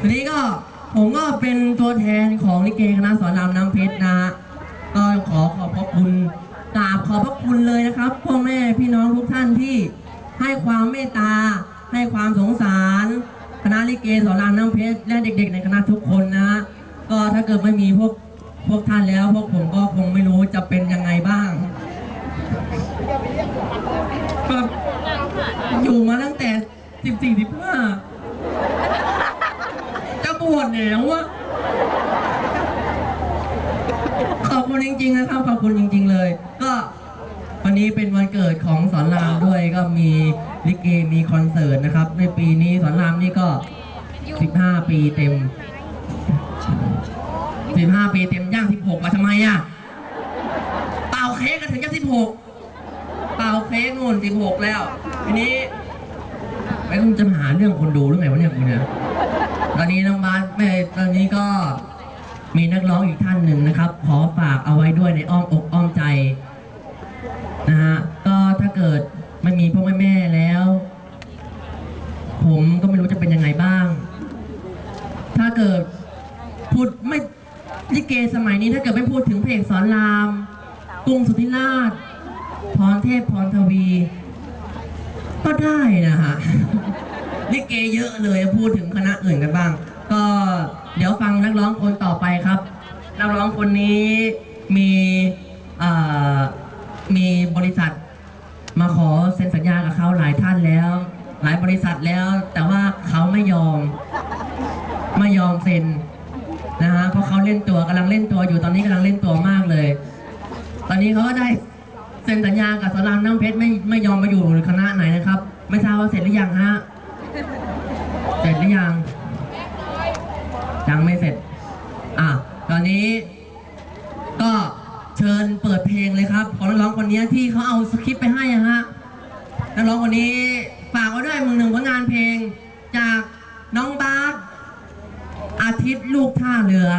ทีนี้ก็ผมก็เป็นตัวแทนของลิเกคณะสอนรามน้ำเพชรนะฮะก็ขอขอบพระคุณกราบขอบพระคุณเลยนะครับพ่อแม่พี่น้องทุกท่านที่ให้ความเมตตา ให้ความสงสาร คณะลิเกสอนรามน้ำเพชรและเด็ก ๆ ในคณะทุกคนนะฮะก็ถ้าเกิดไม่มีพวกพวกท่านแล้ว พวกผมก็คงไม่รู้จะเป็นยังไงบ้างก็อยู่มาตั้งแต่สิบสี่สิบ ห้าจะบวชแล้วอะขอบคุณจริงๆนะครับขอบคุณจริง ๆ เลย ก็วันนี้เป็นวันเกิดของสอนรามด้วยก็มีลิเกมีคอนเสิร์ตนะครับ ในปีนี้สอนรามนี่ก็ 15 ปีเต็ม 15 ปีเต็มย่าง 16มาทำไมอะเป่าเค้กก็ถึงจะ16เป่าเค้กนู่น16 แล้วทีนี้ไอ้คุณจะหาเรื่องคนดูหรือไงวะเนี่ยคุณเนี่ย ตอนนี้น้องบาสแม่ตอนนี้ก็มีนักร้องอีกท่านหนึ่งนะครับ ขอฝากเอาไว้ด้วยในอ้อมอกอ้อมใจนะฮะก็ถ้าเกิดไม่มีพ่อแม่แม่แล้ว ผมก็ไม่รู้จะเป็นยังไงบ้าง ถ้าเกิดพูดไม่ลิเกสมัยนี้ถ้าเกิดไม่พูดถึงเพลงสอนรามกรุงสุทธิราชพรเทพพรทวี ก็ได้นะฮะ ลิเกเยอะเลยพูดถึงคณะอื่นกันบ้าง ก็เดี๋ยวฟังนักร้องคนต่อไปครับ นักร้องคนนี้มีมีบริษัทมาขอเซ็นสัญญากับเขาหลายท่านแล้ว หลายบริษัทแล้ว แต่ว่าเขาไม่ยอมไม่ยอมเซ็นนะฮะเพราะเขาเล่นตัวกำลังเล่นตัวอยู่ตอนนี้กำลังเล่นตัวมากเลย ตอนนี้เขาก็ได้เซ็นสัญญากับสอนรามน้ำเพชรไม่ไม่ยอมมาอยู่คณะไหนนะครับ ไม่ทราบว่าเสร็จหรือยังฮะ เสร็จหรือยัง ยังไม่เสร็จ อะ ตอนนี้ ก็เชิญเปิดเพลงเลยครับของนักร้องคนนี้ที่เขาเอาสคริปต์ไปให้อะฮะ นักร้องคนนี้ฝากไว้ด้วยมือหนึ่งผลงานเพลงจากน้องบาสอาทิตย์ลูกท่าเรือ